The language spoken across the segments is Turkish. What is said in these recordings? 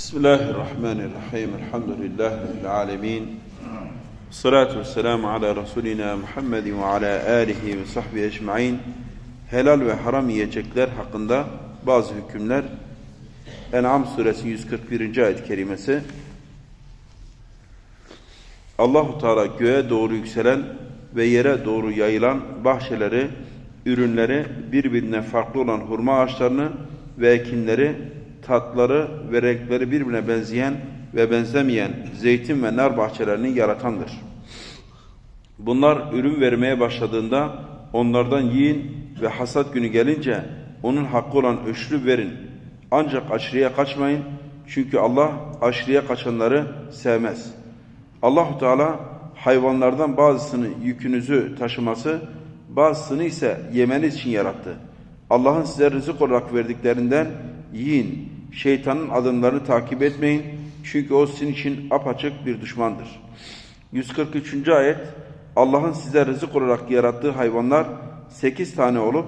Bismillahirrahmanirrahim. Elhamdülillahi alemin. Salatu vesselamu ala Resulina Muhammedin ve ala alihi ve sahbihi ecma'in. Helal ve haram yiyecekler hakkında bazı hükümler. En'am suresi 141. ayet-i kerimesi. Allahu Teala göğe doğru yükselen ve yere doğru yayılan bahçeleri, ürünleri, birbirine farklı olan hurma ağaçlarını ve ekinleri, tatları ve renkleri birbirine benzeyen ve benzemeyen zeytin ve nar bahçelerini yaratandır. Bunlar ürün vermeye başladığında onlardan yiyin ve hasat günü gelince onun hakkı olan öşrü verin. Ancak aşırıya kaçmayın çünkü Allah aşırıya kaçanları sevmez. Allahu Teala hayvanlardan bazısını yükünüzü taşıması, bazısını ise yemeniz için yarattı. Allah'ın size rızık olarak verdiklerinden yiyin. Şeytanın adımlarını takip etmeyin. Çünkü o sizin için apaçık bir düşmandır. 143. ayet Allah'ın size rızık olarak yarattığı hayvanlar sekiz tane olup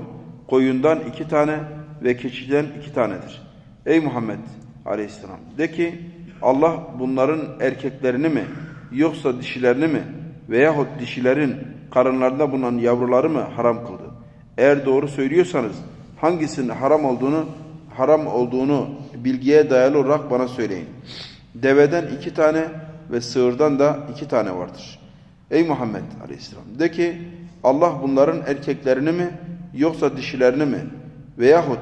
koyundan iki tane ve keçiden iki tanedir. Ey Muhammed aleyhisselam de ki Allah bunların erkeklerini mi yoksa dişilerini mi veyahut dişilerin karınlarında bulunan yavruları mı haram kıldı? Eğer doğru söylüyorsanız hangisinin haram olduğunu haram olduğunu bilgiye dayalı olarak bana söyleyin. Deveden iki tane ve sığırdan da iki tane vardır. Ey Muhammed Aleyhisselam de ki Allah bunların erkeklerini mi yoksa dişilerini mi veyahut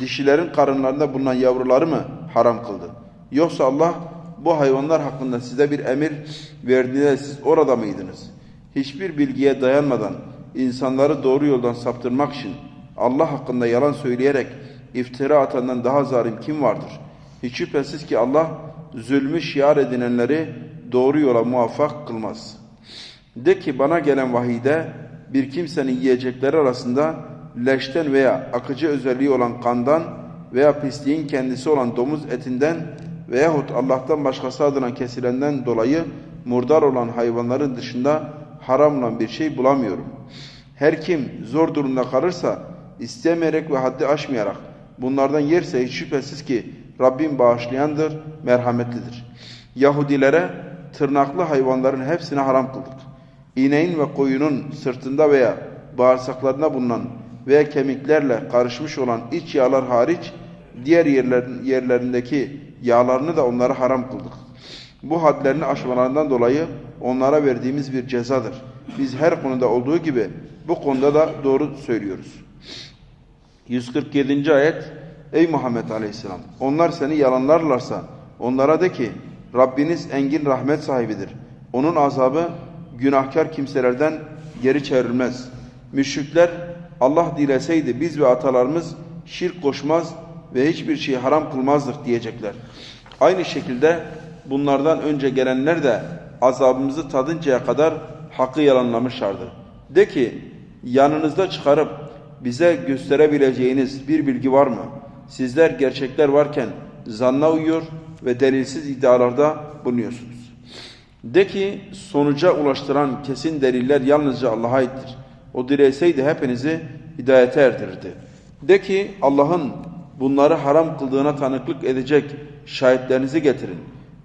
dişilerin karınlarında bulunan yavruları mı haram kıldı? Yoksa Allah bu hayvanlar hakkında size bir emir verdiğinde siz orada mıydınız? Hiçbir bilgiye dayanmadan insanları doğru yoldan saptırmak için Allah hakkında yalan söyleyerek iftira atandan daha zalim kim vardır? Hiç şüphesiz ki Allah zulmü şiar edinenleri doğru yola muvaffak kılmaz. De ki bana gelen vahide bir kimsenin yiyecekleri arasında leşten veya akıcı özelliği olan kandan veya pisliğin kendisi olan domuz etinden veyahut Allah'tan başkası adına kesilenden dolayı murdar olan hayvanların dışında haram olan bir şey bulamıyorum. Her kim zor durumda kalırsa istemeyerek ve haddi aşmayarak bunlardan yerse hiç şüphesiz ki Rabbim bağışlayandır, merhametlidir. Yahudilere tırnaklı hayvanların hepsini haram kıldık. İneğin ve koyunun sırtında veya bağırsaklarında bulunan veya kemiklerle karışmış olan iç yağlar hariç diğer yerlerin, yerlerindeki yağlarını da onlara haram kıldık. Bu hadlerini aşmalarından dolayı onlara verdiğimiz bir cezadır. Biz her konuda olduğu gibi bu konuda da doğru söylüyoruz. 147. ayet Ey Muhammed Aleyhisselam onlar seni yalanlarlarsa onlara de ki Rabbiniz engin rahmet sahibidir. Onun azabı günahkar kimselerden geri çevrilmez. Müşrikler Allah dileseydi biz ve atalarımız şirk koşmaz ve hiçbir şeyi haram kılmazdık diyecekler. Aynı şekilde bunlardan önce gelenler de azabımızı tadıncaya kadar hakkı yalanlamışlardır. De ki yanınızda çıkarıp bize gösterebileceğiniz bir bilgi var mı? Sizler gerçekler varken zanna uyuyor ve delilsiz iddialarda bulunuyorsunuz. De ki sonuca ulaştıran kesin deliller yalnızca Allah'a aittir. O dileseydi hepinizi hidayete erdirirdi. De ki Allah'ın bunları haram kıldığına tanıklık edecek şahitlerinizi getirin.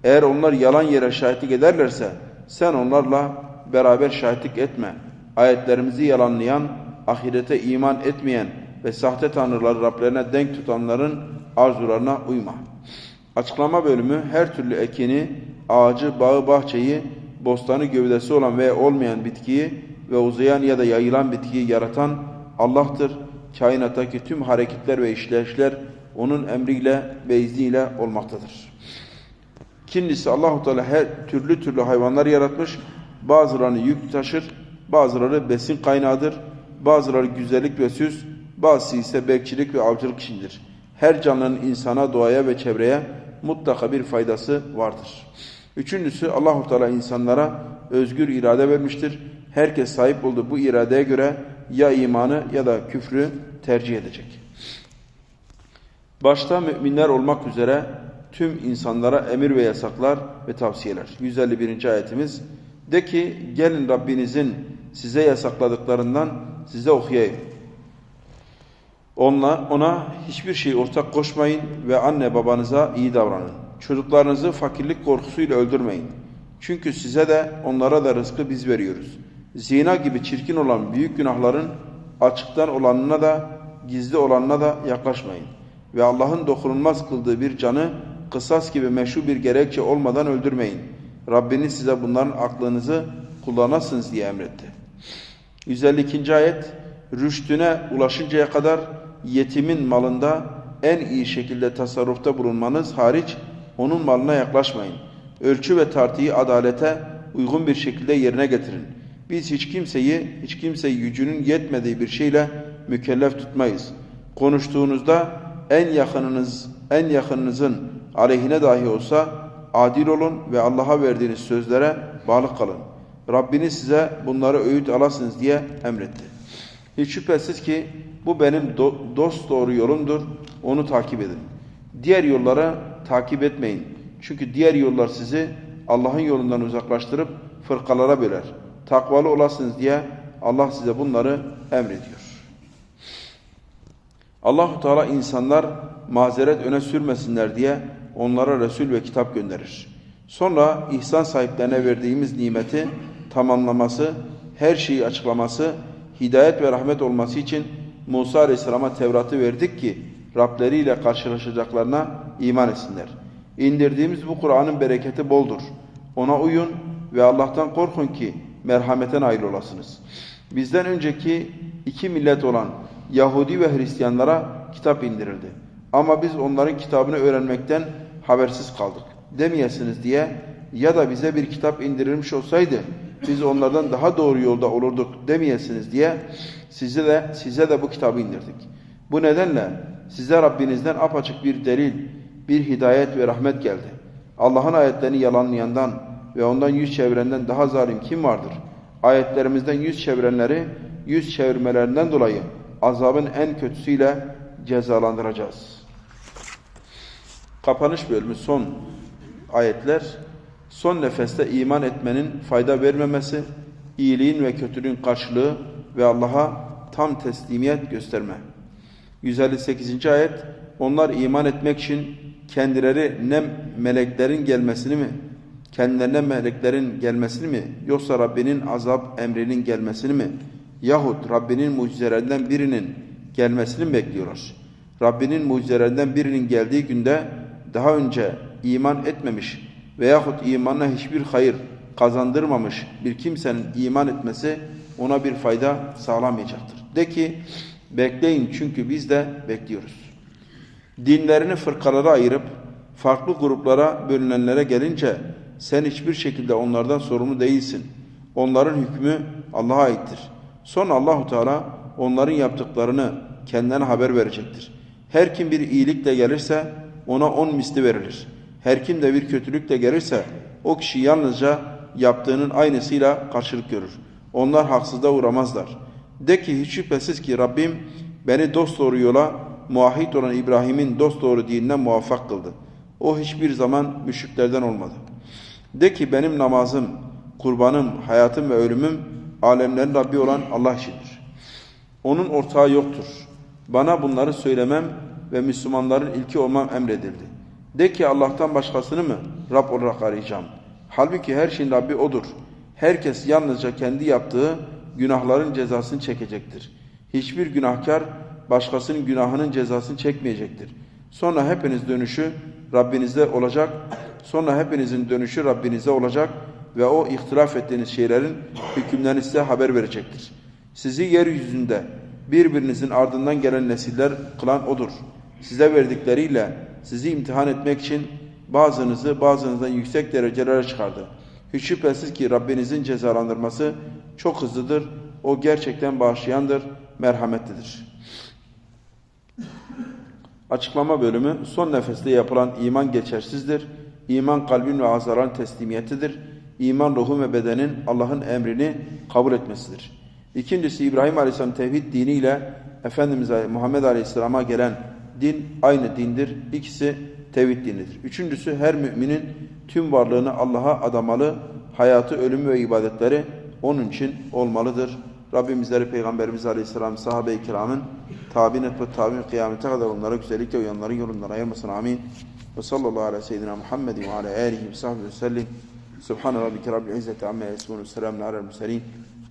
Eğer onlar yalan yere şahitlik ederlerse sen onlarla beraber şahitlik etme. Ayetlerimizi yalanlayan, ahirete iman etmeyen ve sahte tanrıları Rablerine denk tutanların arzularına uyma. Açıklama bölümü her türlü ekini, ağacı, bağı, bahçeyi, bostanı gövdesi olan ve olmayan bitkiyi ve uzayan ya da yayılan bitkiyi yaratan Allah'tır. Kainattaki tüm hareketler ve işleyişler onun emriyle ve izniyle olmaktadır. Kendisi Allahu Teala her türlü türlü hayvanlar yaratmış. Bazılarını yük taşır, bazıları besin kaynağıdır, bazıları güzellik ve süs, bazısı ise bekçilik ve avcılık içindir. Her canlının insana, doğaya ve çevreye mutlaka bir faydası vardır. Üçüncüsü Allahu Teala insanlara özgür irade vermiştir. Herkes sahip olduğu bu iradeye göre ya imanı ya da küfrü tercih edecek. Başta müminler olmak üzere tüm insanlara emir ve yasaklar ve tavsiyeler. 151. ayetimiz de ki gelin Rabbinizin size yasakladıklarından size okuyayım. Onunla, ona hiçbir şey ortak koşmayın ve anne babanıza iyi davranın. Çocuklarınızı fakirlik korkusuyla öldürmeyin. Çünkü size de onlara da rızkı biz veriyoruz. Zina gibi çirkin olan büyük günahların açıktan olanına da gizli olanına da yaklaşmayın. Ve Allah'ın dokunulmaz kıldığı bir canı kısas gibi meşru bir gerekçe olmadan öldürmeyin. Rabbiniz size bunların aklınızı kullanasınız diye emretti. 152. ayet Rüştüne ulaşıncaya kadar yetimin malında en iyi şekilde tasarrufta bulunmanız hariç onun malına yaklaşmayın. Ölçü ve tartıyı adalete uygun bir şekilde yerine getirin. Biz hiç kimseyi, hiç kimseyi gücünün yetmediği bir şeyle mükellef tutmayız. Konuştuğunuzda en yakınınız, en yakınınızın aleyhine dahi olsa adil olun ve Allah'a verdiğiniz sözlere bağlı kalın. Rabbiniz size bunları öğüt alasınız diye emretti. Hiç şüphesiz ki bu benim do dost doğru yolumdur. Onu takip edin. Diğer yollara takip etmeyin. Çünkü diğer yollar sizi Allah'ın yolundan uzaklaştırıp fırkalara böler. Takvalı olasınız diye Allah size bunları emrediyor. Allahu Teala insanlar mazeret öne sürmesinler diye onlara Resul ve kitap gönderir. Sonra ihsan sahiplerine verdiğimiz nimeti tamamlaması, her şeyi açıklaması, hidayet ve rahmet olması için Musa Aleyhisselam'a Tevrat'ı verdik ki Rableriyle karşılaşacaklarına iman etsinler. İndirdiğimiz bu Kur'an'ın bereketi boldur. Ona uyun ve Allah'tan korkun ki merhamete nail olasınız. Bizden önceki iki millet olan Yahudi ve Hristiyanlara kitap indirildi. Ama biz onların kitabını öğrenmekten habersiz kaldık. Demeyesiniz diye ya da bize bir kitap indirilmiş olsaydı biz onlardan daha doğru yolda olurduk demeyesiniz diye size de size de bu kitabı indirdik. Bu nedenle size Rabbinizden apaçık bir delil, bir hidayet ve rahmet geldi. Allah'ın ayetlerini yalanlayandan ve ondan yüz çevirenden daha zalim kim vardır? Ayetlerimizden yüz çevirenleri yüz çevirmelerinden dolayı azabın en kötüsüyle cezalandıracağız. Kapanış bölümü son ayetler son nefeste iman etmenin fayda vermemesi, iyiliğin ve kötülüğün karşılığı ve Allah'a tam teslimiyet gösterme. 158. ayet onlar iman etmek için kendileri ne meleklerin gelmesini mi kendilerine meleklerin gelmesini mi yoksa Rabbinin azap emrinin gelmesini mi yahut Rabbinin mucizelerinden birinin gelmesini mi bekliyorlar? Rabbinin mucizelerinden birinin geldiği günde daha önce iman etmemiş veyahut imanına hiçbir hayır kazandırmamış bir kimsenin iman etmesi ona bir fayda sağlamayacaktır. De ki bekleyin çünkü biz de bekliyoruz. Dinlerini fırkalara ayırıp farklı gruplara bölünenlere gelince sen hiçbir şekilde onlardan sorumlu değilsin. Onların hükmü Allah'a aittir. Sonra Allahu Teala onların yaptıklarını kendine haber verecektir. Her kim bir iyilikle gelirse ona on misli verilir. Her kim de bir kötülükle gelirse o kişi yalnızca yaptığının aynısıyla karşılık görür. Onlar haksızda uğramazlar. De ki hiç şüphesiz ki Rabbim beni dosdoğru yola muahit olan İbrahim'in dosdoğru dinine muvaffak kıldı. O hiçbir zaman müşriklerden olmadı. De ki benim namazım, kurbanım, hayatım ve ölümüm alemlerin Rabbi olan Allah içindir. Onun ortağı yoktur. Bana bunları söylemem ve Müslümanların ilki olmam emredildi. De ki Allah'tan başkasını mı Rab olarak arayacağım? Halbuki her şeyin Rabbi O'dur. Herkes yalnızca kendi yaptığı günahların cezasını çekecektir. Hiçbir günahkar başkasının günahının cezasını çekmeyecektir. Sonra hepiniz dönüşü Rabbinizde olacak. Sonra hepinizin dönüşü Rabbinize olacak ve o ihtilaf ettiğiniz şeylerin hükümlerini size haber verecektir. Sizi yeryüzünde birbirinizin ardından gelen nesiller kılan O'dur. Size verdikleriyle sizi imtihan etmek için bazınızı bazınızdan yüksek derecelere çıkardı. Hiç şüphesiz ki Rabbinizin cezalandırması çok hızlıdır. O gerçekten bağışlayandır, merhametlidir. Açıklama bölümü son nefeste yapılan iman geçersizdir. İman kalbin ve azaran teslimiyetidir. İman ruhun ve bedenin Allah'ın emrini kabul etmesidir. İkincisi İbrahim Aleyhisselam tevhid diniyle Efendimiz Muhammed Aleyhisselam'a gelen din aynı dindir. İkisi tevhid dinidir. Üçüncüsü her müminin tüm varlığını Allah'a adamalı, hayatı, ölümü ve ibadetleri onun için olmalıdır. Rabbimizleri Peygamberimiz Aleyhisselam sahabe-i kiramın tabi'in ve tabi'in kıyamete kadar onlara güzellikle uyanların yolundan ayırmasın. Amin. Ve sallallahu ala seyyidina Muhammedin ve ala alihi ve sahbihi ve sellim. Subhane rabbike rabbil izzeti amma yasifun. Selamun alel murselin.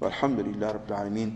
Velhamdülillahi rabbil alemin.